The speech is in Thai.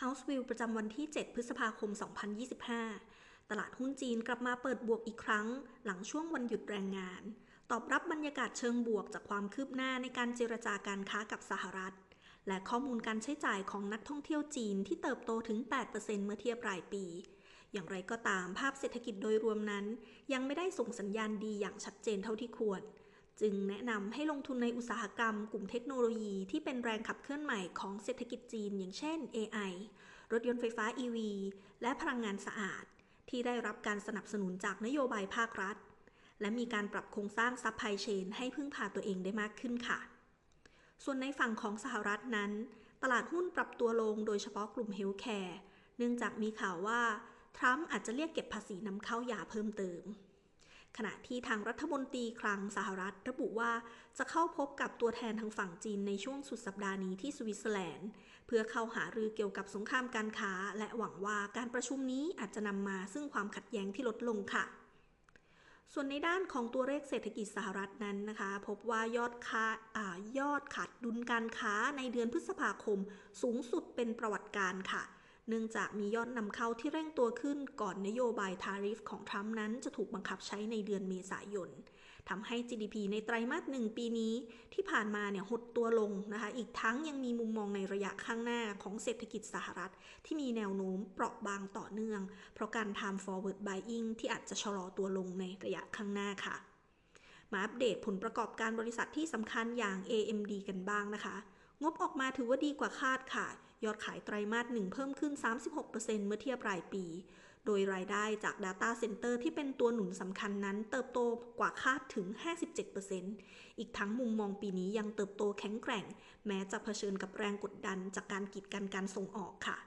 House View ประจำวันที่ 7 พฤษภาคม 2025 ตลาดหุ้นจีนกลับมาเปิดบวกอีกครั้ง หลังช่วงวันหยุดแรงงาน ตอบรับบรรยากาศเชิงบวกจากความคืบหน้าในการเจรจาการค้ากับสหรัฐ และข้อมูลการใช้จ่ายของนักท่องเที่ยวจีนที่เติบโตถึง 8%เมื่อเทียบรายปี อย่างไรก็ตามภาพเศรษฐกิจโดยรวมนั้น ยังไม่ได้ส่งสัญญาณดีอย่างชัดเจนเท่าที่ควร จึงแนะนำให้ลงทุนในอุตสาหกรรมกลุ่มเทคโนโลยีที่เป็นแรงขับเคลื่อนใหม่ของเศรษฐกิจจีน อย่างเช่น AI รถยนต์ไฟฟ้า EV และพลังงานสะอาด ที่ได้รับการสนับสนุนจากนโยบายภาครัฐ และมีการปรับโครงสร้างซัพพลายเชนให้พึ่งพาตัวเองได้มากขึ้นค่ะ ส่วนในฝั่งของสหรัฐนั้น ตลาดหุ้นปรับตัวลงโดยเฉพาะกลุ่มเฮลท์แคร์เนื่องจากมีข่าวว่าทรัมป์อาจจะเรียกเก็บภาษีนำเข้ายาเพิ่มเติม ขณะที่ทางรัฐมนตรีคลังสหรัฐระบุว่า จะเข้าพบกับตัวแทนทางฝั่งจีนในช่วงสุดสัปดาห์นี้ที่สวิตเซอร์แลนด์ เพื่อเข้าหารือเกี่ยวกับสงครามการค้า และหวังว่าการประชุมนี้อาจจะนำมาซึ่งความขัดแย้งที่ลดลงค่ะส่วนในด้านของตัวเลขเศรษฐกิจสหรัฐนั้นนะคะ พบว่ายอดค้าอายอดขาดดุลการค้าในเดือนพฤษภาคม สูงสุดเป็นประวัติการค่ะ เนื่องจากมียอดนำเข้าที่เร่งตัวขึ้นก่อนนโยบายทาริฟของทรัมป์นั้นจะถูกบังคับใช้ในเดือนเมษายนทำให้ GDP ในไตรมาสหนึ่งปีนี้ที่ผ่านมาเนี่ยหดตัวลงนะคะ อีกทั้งยังมีมุมมองในระยะข้างหน้าของเศรษฐกิจสหรัฐ ที่มีแนวโน้มเปราะบางต่อเนื่อง เพราะการ time forward buying ที่อาจจะชะลอตัวลงในระยะข้างหน้าค่ะ มาอัปเดตผลประกอบการบริษัทที่สำคัญอย่าง AMD กันบ้างนะคะ งบออกมาถือว่าดีกว่าคาดค่ะ ยอดขายไตรมาสหนึ่งเพิ่มขึ้น 36%เมื่อเทียบรายปี โดยรายได้จาก Data Center ที่เป็นตัวหนุนสำคัญนั้น เติบโตกว่าคาดถึง 57%อีกทั้งมุมมองปีนี้ยังเติบโตแข็งแกร่ง แม้จะเผชิญกับแรงกดดันจากการกีดกันการส่งออกค่ะ